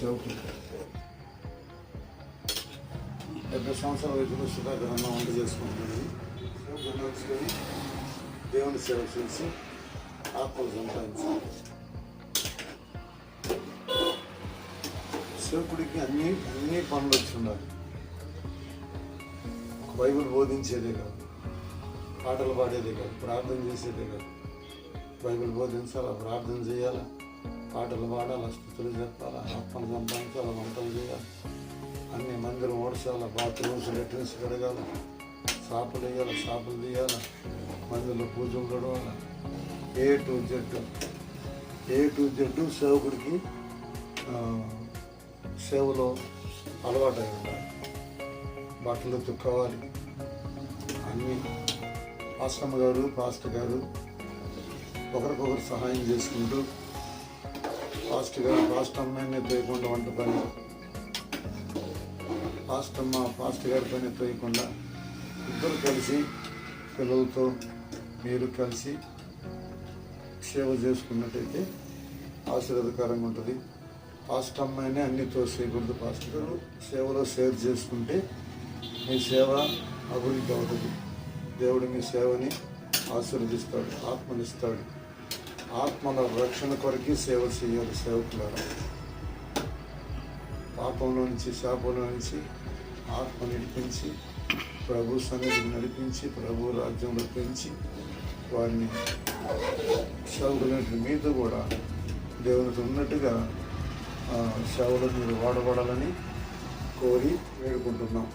సేవకులు డెబ్బై సంవత్సరాల వయసులో సుధాకర్ వంట చేసుకుంటుంది సేవకులు దేవుని సేవ చేసి ఆత్మలు సంపాదించాలి సేవకుడికి అన్ని అన్ని పనులు వచ్చి ఉండాలి బైబిల్ బోధించేదే కాదు. పాటలు పాడేదే కాదు. ప్రార్థన చేసేదే కాదు. బైబిల్ బోధించాలా ప్రార్థన చేయాలా? పాటలు పాడాలి స్థుతులు చెప్పాలా అప్పలు సంపాదించాలి వంటలు చేయాలి? అన్ని మందిరం ఓడ్చాలా బాత్రూమ్స్ లెట్రిన్స్ కడగాల షాపులు వేయాలి షాపులు తీయాలి మందిలో పూజలు గడవాలి? A to Z A to Z సేవకుడికి సేవలో అలవాటు అయి ఉండాలి బట్టలు తుక్కోవాలి. అన్నీ ఆశ్రమ గారు పాస్టర్ గారు ఒకరికొకరు సహాయం చేసుకుంటూ ఫాస్ట్గా గారు అమ్మాయిని తోయకుండా వంట పని. ఫాస్ట్ అమ్మ ఫాస్ట్ గారి పని తోయకుండా ఇద్దరు కలిసి పిల్లలతో మీరు కలిసి సేవ చేసుకున్నట్టయితే ఆశీర్వాదకరంగా ఉంటుంది. ఫాస్ట్ అమ్మాయిని అన్ని తోసేయకూడదు. ఫాస్ట్ గారు సేవలో షేర్ చేసుకుంటే మీ సేవ అభివృద్ధి అవుతుంది. దేవుడు మీ సేవని ఆశీర్వదిస్తాడు ఆత్మనిస్తాడు. ఆత్మల రక్షణ కొరకి సేవ చేయాలి సేవకులారా. పాపంలో నుంచి శాపంలో నుంచి ఆత్మ నడిపించి ప్రభు సన్నిధిని నడిపించి ప్రభు రాజ్యంలో పెంచి వారిని సేవకులైన మీద కూడా దేవునికి ఉన్నట్టుగా సేవలు మీరు వాడబడాలని కోరి వేడుకుంటున్నాం.